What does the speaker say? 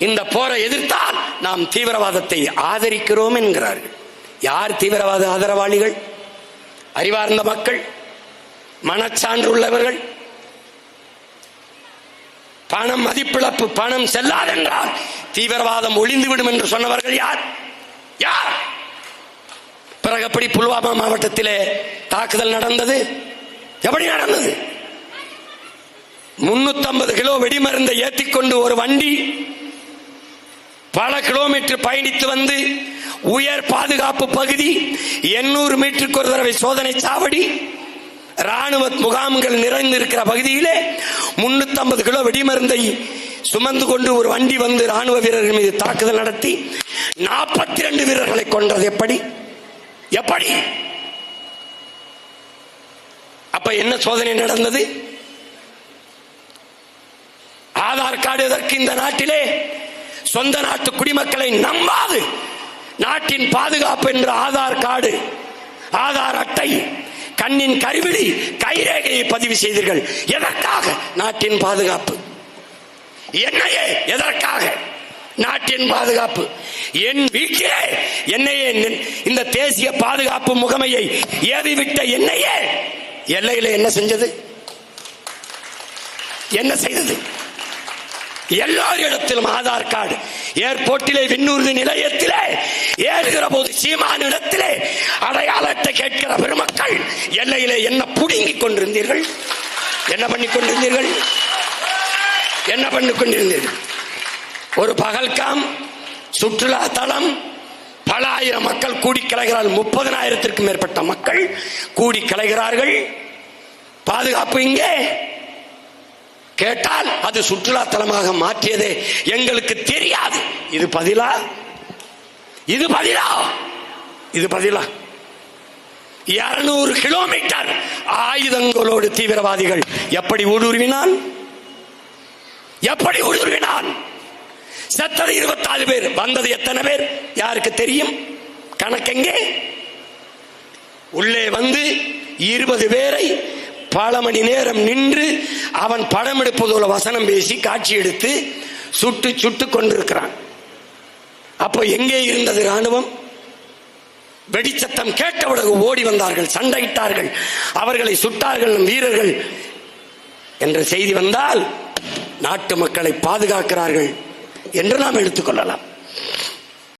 இந்த போரை எதிர்த்தால் நாம் தீவிரவாதத்தை ஆதரிக்கிறோம் என்கிறார்கள். யார் தீவிரவாத ஆதரவாளிகள்? அறிவார்ந்த மக்கள் மனச்சான்று உள்ளவர்கள் பணம் மதிப்பிழப்பு பணம் செல்லாதென்றால் தீவிரவாதம் ஒளிந்துவிடும் என்று சொன்னவர்கள் யார்? யார்? பிறகு எப்படி புல்வாமா மாவட்டத்திலே தாக்குதல் நடந்தது? எப்படி நடந்தது? முன்னூத்தி கிலோ வெடிமருந்தை ஏற்றிக்கொண்டு ஒரு வண்டி பல கிலோமீட்டர் பயணித்து வந்து உயர் பாதுகாப்பு பகுதி எண்ணூறு மீட்டருக்கு ஒரு தடவை சோதனை சாவடி ராணுவ முகாம்கள் நிறைந்திருக்கிற பகுதியிலே முன்னூத்தி ஐம்பது கிலோ வெடிமருந்தை சுமந்து கொண்டு ஒரு வண்டி வந்து ராணுவ வீரர்கள் மீது தாக்குதல் நடத்தி நாற்பத்தி ரெண்டு வீரர்களை கொன்றது எப்படி? எப்படி? அப்ப என்ன சோதனை நடந்தது? ஆதார் கார்டு எதற்கு இந்த நாட்டிலே? சொந்த நாட்டு குடிமக்களை நம்பாது. நாட்டின் பாதுகாப்பு என்ற ஆதார் கார்டு ஆதார் அட்டை கண்ணின் கருவிழி கைரேகையை பதிவு செய்தீர்கள். எதற்காக? நாட்டின் பாதுகாப்பு. என்னையே எதற்காக? நாட்டின் பாதுகாப்பு. என் வீட்டிலே என்னையே இந்த தேசிய பாதுகாப்பு முகமையை ஏறிவிட்ட என்னையே எல்லையில என்ன செஞ்சது? என்ன செய்தது? எல்லார் இடத்திலும் ஆதார் கார்டு. ஏர்போர்ட்டிலே விண்ணூர்தி நிலையத்திலே ஏறுகிற போது சீமான இடத்திலே அடையாளத்தை கேட்கிற பெருமக்கள் எல்லையிலே என்ன புடுங்கிக் கொண்டிருந்தீர்கள்? என்ன பண்ணி கொண்டிருந்தீர்கள்? என்ன பண்ணி கொண்டிருந்தீர்கள்? ஒரு பகல்காம் சுற்றுலா தலம் பல ஆயிரம் மக்கள் கூடி கலைகிறார்கள். முப்பதனாயிரத்திற்கும் மேற்பட்ட மக்கள் கூடி கலைகிறார்கள். பாதுகாப்பு இங்கே. கேட்டால் அது சுற்றுலாத்தலமாக மாற்றியது மாற்றியதே எங்களுக்கு தெரியாது. இது பதிலா? இது பதிலா? இது பதிலா. இருநூறு கிலோமீட்டர் ஆயுதங்களோடு தீவிரவாதிகள் எப்படி ஊடுருவினான்? எப்படி ஊடுருவினான்? செத்தது இருபத்தாறு பேர். வந்தது எத்தனை பேர்? யாருக்கு தெரியும்? கணக்கெங்கே? உள்ளே வந்து இருபது பேரை பல மணி நேரம் நின்று அவன் படம் எடுப்பதோல வசனம் பேசி காட்சி எடுத்து சுட்டு சுட்டு கொண்டிருக்கிறான். அப்போ எங்கே இருந்தது ராணுவம் வெடிச்சத்தம் கேட்டவுடன் ஓடி வந்தார்கள் சண்டையிட்டார்கள். அவர்களை சுட்டார்கள் வீரர்கள். என்ற செய்தி வந்தால் நாட்டு மக்களை பாதுகாக்கிறார்கள் என்று நாம் எடுத்துக்கொள்ளலாம்